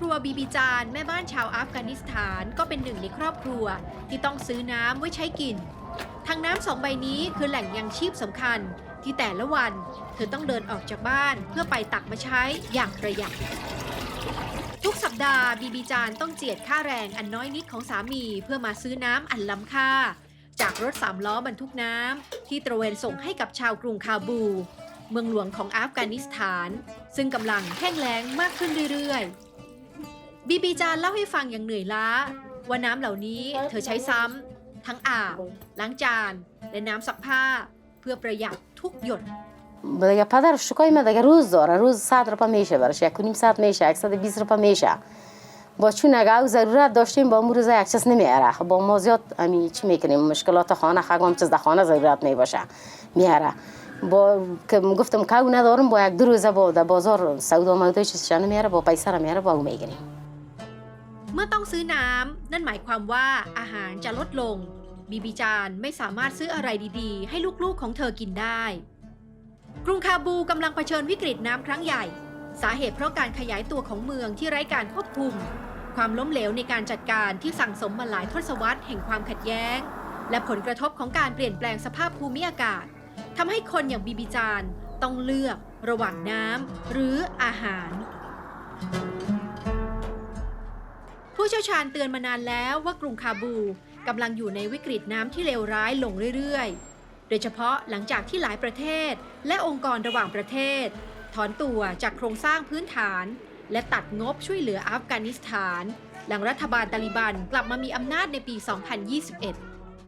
ครัวบีบีจานแม่บ้านชาวอัฟกานิสถานก็เป็นหนึ่งในครอบครัว ที่ต้องซื้อน้ำไว้ใช้กิน ทางน้ำสองใบนี้คือแหล่งยังชีพสำคัญ ที่แต่ละวัน เธอต้องเดินออกจากบ้านเพื่อไปตักมาใช้อย่างประหยัดทุกสัปดาห์บีบีจานต้องเจียดค่าแรงอันน้อยนิดของสามีเพื่อมาซื้อน้ำอันล้ำค่า จากรถสามล้อบรรทุกน้ำที่ตระเวนส่งให้กับชาวกรุงคาบู เมืองหลวงของอัฟกานิสถาน ซึ่งกำลังแห้งแล้งมากขึ้นเรื่อยๆ บีบีจานเล่าให้ฟังอย่างเหนื่อยล้า ว่าน้ำเหล่านี้เธอใช้ซ้ำทั้งอาบ ล้างจาน และน้ำซักผ้า เพื่อประหยัดทุกหยด دیگه پدر شکای من دیگه روز داره روز 100 روپا میشه براش یک و نیم ساعت میشه 120 روپا میشه با چون اگه او ضرورت داشتیم با امور روز یک چیز نمیاره خب با ما زیاد امی چی میکنیم مشکلات خانه خگم هم چیز در خانه ضرورت میباشه میاره با که گفتم که او ندارم با یک دو روزه با در بازار سودا مودا چیزش نمیاره با پیسه رو میاره با او میگیریم เมื่อต้องซื้อน้ำ นั่นหมายความว่าอาหารจะลดลง บีบีจานไม่สามารถซื้ออะไรดีๆ ให้ลูกๆของเธอกินได้ กรุงคาบูกำลังเผชิญวิกฤตน้ำครั้งใหญ่ สาเหตุเพราะการขยายตัวของเมืองที่ไร้การควบคุม ความล้มเหลวในการจัดการที่สั่งสมมาหลายทศวรรษแห่งความขัดแย้ง และผลกระทบของการเปลี่ยนแปลงสภาพภูมิอากาศทำให้คนอย่างบีบีจานต้องเลือกระหว่างน้ำหรืออาหาร เชี่ยวชาญเตือนมานานแล้วว่ากรุงคาบูกำลังอยู่ในวิกฤตน้ำที่เลวร้ายลงเรื่อยๆ โดยเฉพาะหลังจากที่หลายประเทศ และองค์กรระหว่างประเทศ ถอนตัวจากโครงสร้างพื้นฐาน และตัดงบช่วยเหลืออัฟกานิสถาน หลังรัฐบาลตาลิบันกลับมามีอำนาจในปี 2021